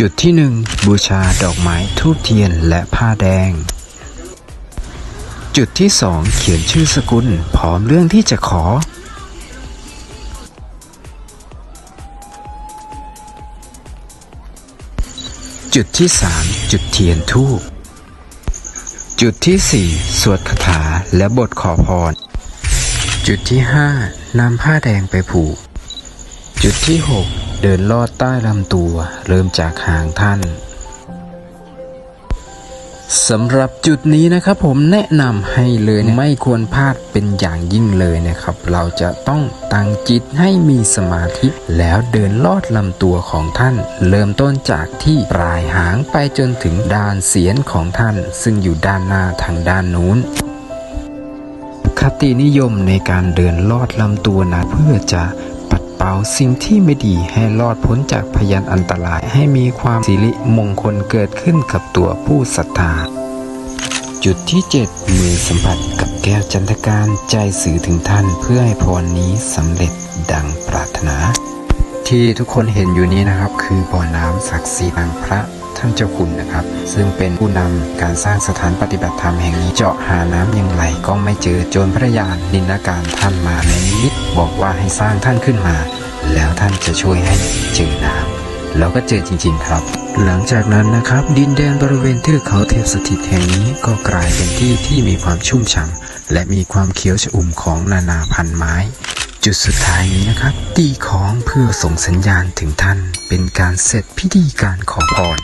จุดที่หนึ่งบูชาดอกไม้ทูบเทียนและผ้าแดง จุดที่สองเขียนชื่อสกุลพร้อมเรื่องที่จะขอ จุดที่สามจุดเทียนทูบจุดที่สี่สวดคาถาและบทขอพร จุดที่ห้านำผ้าแดงไปผูก จุดที่6 เดินลอดใต้ลำตัว เริ่มจากหางท่านสำหรับจุดนี้นะครับผมแนะนำให้เลยไม่ควรพลาดเป็นอย่างยิ่งเลยนะครับ เราจะต้องตั้งจิตให้มีสมาธิ แล้วเดินลอดลำตัวของท่าน เริ่มต้นจากที่ปลายหางไปจนถึงด้านเสียนของท่าน ซึ่งอยู่ด้านหน้าทางด้านนู้นคตินิยมในการเดินลอดลำตัวนะเพื่อจะ เป่าสิ่งที่ไม่ดีให้รอดพ้นจากพยันอันตรายให้มีความสิริมงคลเกิดขึ้นกับตัวผู้ศรัทธา จุดที่ 7 มือสัมผัสกับแก้วจันทการใจสื่อถึงท่านเพื่อให้พรนี้สำเร็จดังปรารถนา ที่ทุกคนเห็นอยู่นี้นะครับ คือบ่อน้ำศักดิ์สิทธิ์แห่งพระ ท่านเจ้าคุณนะครับ ซึ่งเป็นผู้นำการสร้างสถานปฏิบัติธรรมแห่งนี้เจาะหาน้ำย่างไรก็ไม่เจอโจรพระยานนินาการท่านมาในนิมิตบอกว่าให้สร้างท่านขึ้นมา แล้วท่านจะช่วยให้เจอน้ำแล้วก็เจอจริง ๆ ครับหลังจากนั้นนะครับ ดินแดนบริเวณเทือกเขาเทพสถิตแห่งนี้ก็กลายเป็นที่ที่มีความชุ่มฉ่ำและมีความเขียวชอุ่มของนานาพันธุ์ไม้ จุดสุดท้ายนี้นะครับตีของเพื่อส่งสัญญาณถึงท่านเป็นการเสร็จพิธีการขอพร